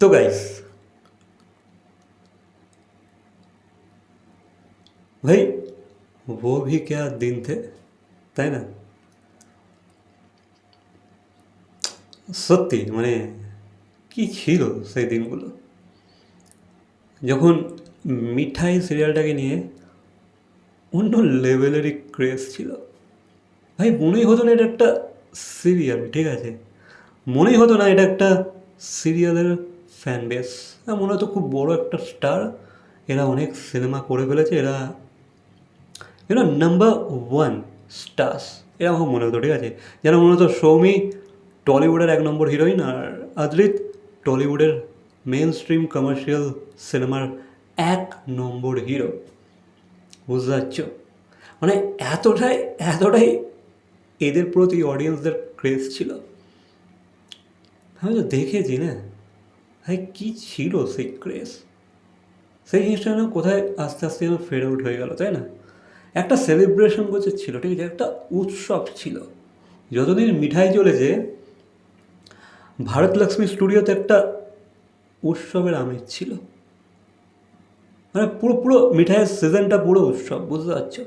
তো গাইস ভাই वो भी क्या दिन थे তাই না সত্যি মানে কি ছিল সেই দিনগুলো যখন মিঠাই সিরিয়ালটাকে নিয়ে অন্য লেভেলেরই ক্রেজ ছিল ভাই মনেই হতো না এটা একটা সিরিয়াল ঠিক আছে মনেই হতো না এটা একটা সিরিয়ালের ফ্যান বেস মনে হতো খুব বড় একটা স্টার এরা অনেক সিনেমা করে ফেলেছে, এরা এরা নাম্বার ওয়ান স্টার্স এরা আমার মনে হতো, ঠিক আছে? যেন মনে হতো সৌমি টলিউডের এক নম্বর হিরোইন আর আদ্রিত টলিউডের মেন স্ট্রিম কমার্শিয়াল সিনেমার এক নম্বর হিরো বুঝতে পারছ? মানে এতটাই এতটাই এদের প্রতি অডিয়েন্সদের ক্রেজ ছিল। আমি তো দেখেছি না। ভাই কী ছিল সেই ক্রেজ সেই জিনিসটা কোথায় আস্তে আস্তে যেন ফেড আউট হয়ে গেল, তাই না? একটা সেলিব্রেশন করছে ছিল, ঠিক আছে? একটা উৎসব ছিল। যতদিন মিঠাই চলেছে ভারত লক্ষ্মী স্টুডিওতে একটা উৎসবের আমেজ ছিল। মানে পুরো পুরো মিঠাইয়ের সিজনটা পুরো উৎসব, বুঝতে পারছ?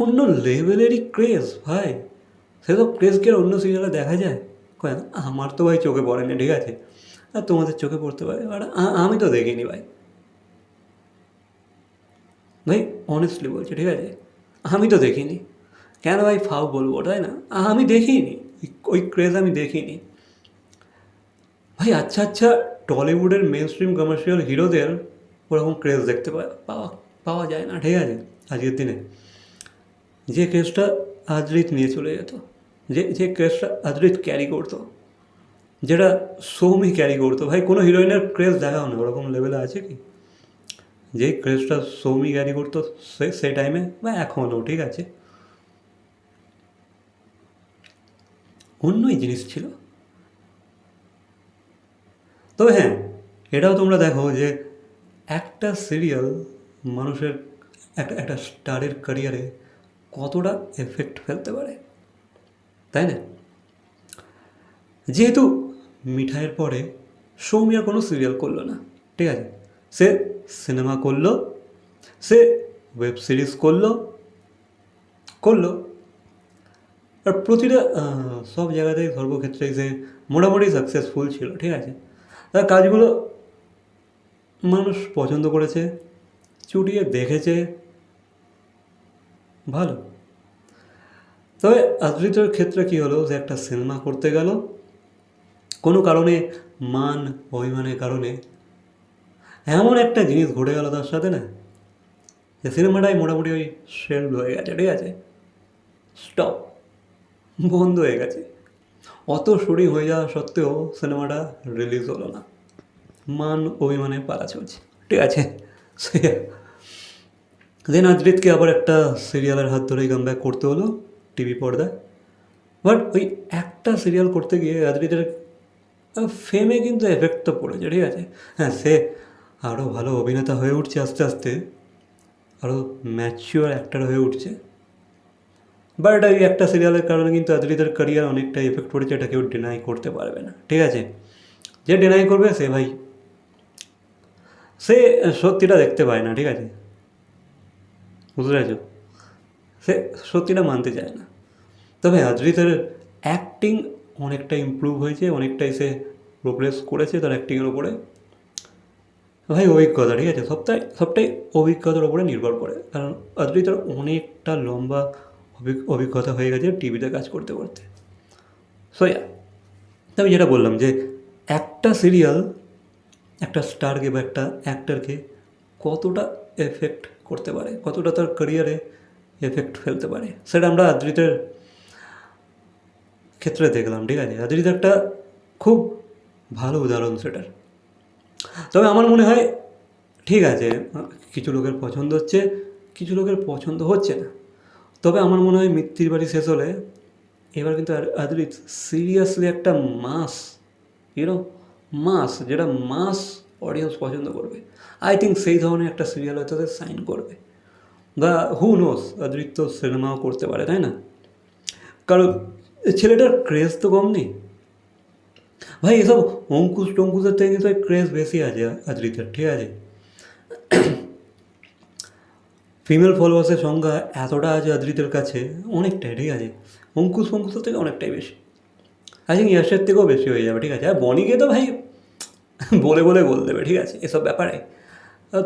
অন্য লেভেলেরই ক্রেজ ভাই। সেসব ক্রেজকে আর অন্য সিরিয়ালে দেখা যায়। আমার তো ভাই চোখে পড়েনি, ঠিক আছে? আর তোমাদের চোখে পড়তে পারে বাট আমি তো দেখিনি ভাই। ভাই অনেস্টলি বলছি, ঠিক আছে? আমি তো দেখিনি। কেন ভাই ফাও বলব, তাই না? আমি দেখিনি। ওই- ক্রেজ আমি দেখিনি। ভাই আচ্ছা আচ্ছা টলিউডের মেন স্ট্রিম কমার্শিয়াল হিরোদের ওরকম ক্রেজ দেখতে পাওয়া পাওয়া যায় না, ঠিক আছে? আজকের দিনে। যে ক্রেজটা আদ্রিত নিয়ে চলে যেত। যে যে ক্রেজটা আদ্রিত ক্যারি করতো, যেটা সৌমি ক্যারি করতো, ভাই কোনো হিরোইনের ক্রেজ দেখাও না, ওরকম লেভেলে আছে কি? যেই ক্রেজটা সৌমি ক্যারি করতো, সে সেই টাইমে বা এখনও ঠিক আছে? অন্যই জিনিস ছিল। তবে হ্যাঁ এটাও তোমরা দেখো যে একটা সিরিয়াল মানুষের, একটা একটা স্টারের ক্যারিয়ারে কতটা এফেক্ট ফেলতে পারে। তাই না? যেহেতু মিঠাইয়ের পরে সৌমি আর কোনো সিরিয়াল করল না, ঠিক আছে? সে সিনেমা করল, সে ওয়েব সিরিজ করল করল। আর প্রতিটা সব জায়গাতেই সর্বক্ষেত্রেই সে মোটামুটি সাকসেসফুল ছিল, ঠিক আছে? তার কাজগুলো মানুষ পছন্দ করেছে, চুটিয়ে দেখেছে, ভালো। তবে আদ্রিতের ক্ষেত্রে কী হলো? যে একটা সিনেমা করতে গেল। কোনো কারণে, মান, অভিমানের কারণে, এমন একটা জিনিস ঘটে গেল তার সাথে না? যে সিনেমাটাই মোটামুটি ওই শেল্ড হয়ে গেছে, ঠিক আছে? স্টপ বন্ধ হয়ে গেছে। অত শুটিং হয়ে যাওয়া সত্ত্বেও সিনেমাটা রিলিজ হলো না। মান অভিমানে পালা চলছে, ঠিক আছে? সে দেন আজরিতকে আবার একটা সিরিয়ালের হাত ধরেই কাম করতে হলো। টিভি পর্দায় বাট ওই একটা সিরিয়াল করতে গিয়ে আজরিতের ফেমে কিন্তু এফেক্ট তো পড়েছে, ঠিক আছে? হ্যাঁ সে আরও ভালো অভিনেতা হয়ে উঠছে আস্তে আস্তে আরও ম্যাচিওর অ্যাক্টার হয়ে উঠছে। বাট ওই একটা সিরিয়ালের কারণে কিন্তু আদরিদের ক্যারিয়ার অনেকটা এফেক্ট পড়েছে, এটা কেউ ডিনাই করতে পারবে না, ঠিক আছে? যে ডিনাই করবে, সে ভাই, সে সত্যিটা দেখতে পায় না, ঠিক আছে? বুঝতে পেরেছ? সে সত্যিটা মানতে চায় না। তবে আদ্রিতের অ্যাক্টিং অনেকটা ইমপ্রুভ হয়েছে, অনেকটাই সে প্রোগ্রেস করেছে তার অ্যাক্টিংয়ের ওপরে ভাই, অভিজ্ঞতা, ঠিক আছে? সবটাই সবটাই অভিজ্ঞতার ওপরে নির্ভর করে। কারণ অদ্রিতার অনেকটা লম্বা অভিজ্ঞ- অভিজ্ঞতা হয়ে গেছে টিভিতে কাজ করতে করতে। সো আমি যেটা বললাম যে, একটা সিরিয়াল একটা স্টারকে বা একটা অ্যাক্টারকে কতটা এফেক্ট করতে পারে, কতটা তার ক্যারিয়ারে এফেক্ট ফেলতে পারে। সেটা আমরা আদ্রিতের ক্ষেত্রে দেখলাম, ঠিক আছে? আদ্রিত একটা খুব ভালো উদাহরণ সেটার। তবে আমার মনে হয়, ঠিক আছে, কিছু লোকের পছন্দ হচ্ছে, কিছু লোকের পছন্দ হচ্ছে না। তবে আমার মনে হয় মৃত্যুর বাড়ি শেষ হলে, এবার কিন্তু আদরিত সিরিয়াসলি একটা মাস ইউনো মাস যেটা মাস অডিয়েন্স পছন্দ করবে। আই থিঙ্ক সেই ধরনের একটা সিরিয়াল হয়তো সাইন করবে। বা হু নোস আদরিত তো সিনেমাও করতে পারে, তাই না? কারণ ছেলেটার ক্রেজ তো কম নেই। ভাই, এসব অঙ্কুশ টঙ্কুশের থেকে কিন্তু ক্রেজ বেশি আছে আদ্রিতের ঠিক আছে? ফিমেল ফলোয়ার্সের সংখ্যা এতটা আছে আদ্রিতের কাছে, অনেকটাই, ঠিক আছে? অঙ্কুশ ফঙ্কুশের থেকে অনেকটাই বেশি। আই থিঙ্ক ইয়াসের থেকেও বেশি হয়ে যাবে, ঠিক আছে? আর বনিকে তো ভাই, বলে বলে বল দেবে, ঠিক আছে? এসব ব্যাপারে।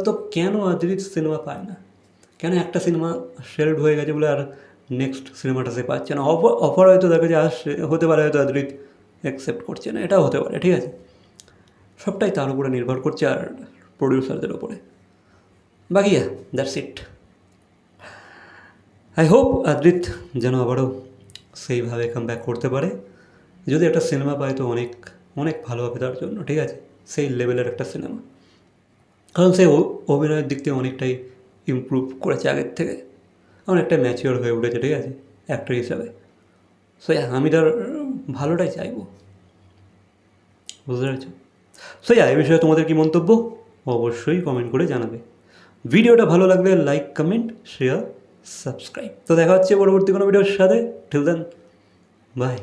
তো কেন আদ্রিত সিনেমা পায় না? কেন একটা সিনেমা শেল্ড হয়ে গেছে বলে আর নেক্সট সিনেমাটা সে পাচ্ছে না? অফার অফার হয়তো দেখা যায় আসছে হতে পারে হয়তো আদ্রিত অ্যাকসেপ্ট করছে না, এটাও হতে পারে, ঠিক আছে? সবটাই তার উপরে নির্ভর করছে আর প্রডিউসারদের উপরে। বাকি that's it I hope Adrit যেন আবারও সেইভাবে কাম ব্যাক করতে পারে। যদি একটা সিনেমা পায় তো অনেক অনেক ভালো হবে তার জন্য, ঠিক আছে? সেই লেভেলের একটা সিনেমা। কারণ সে অভিনয়ের দিক থেকে অনেকটাই ইমপ্রুভ করেছে আগের থেকে। আমার একটা ম্যাচিওর হয়ে উঠেছে, ঠিক আছে? অ্যাক্টর হিসাবে। সো আমি তার ভালোটাই চাইব। বুঝতে পেরেছ? সো এই বিষয়ে তোমাদের কি মন্তব্য? অবশ্যই কমেন্ট করে জানাবে। ভিডিওটা ভালো লাগলে লাইক কমেন্ট শেয়ার সাবস্ক্রাইব তো দেখা হচ্ছে পরবর্তী কোনো ভিডিওর সাথে। ঠিক দেন বাই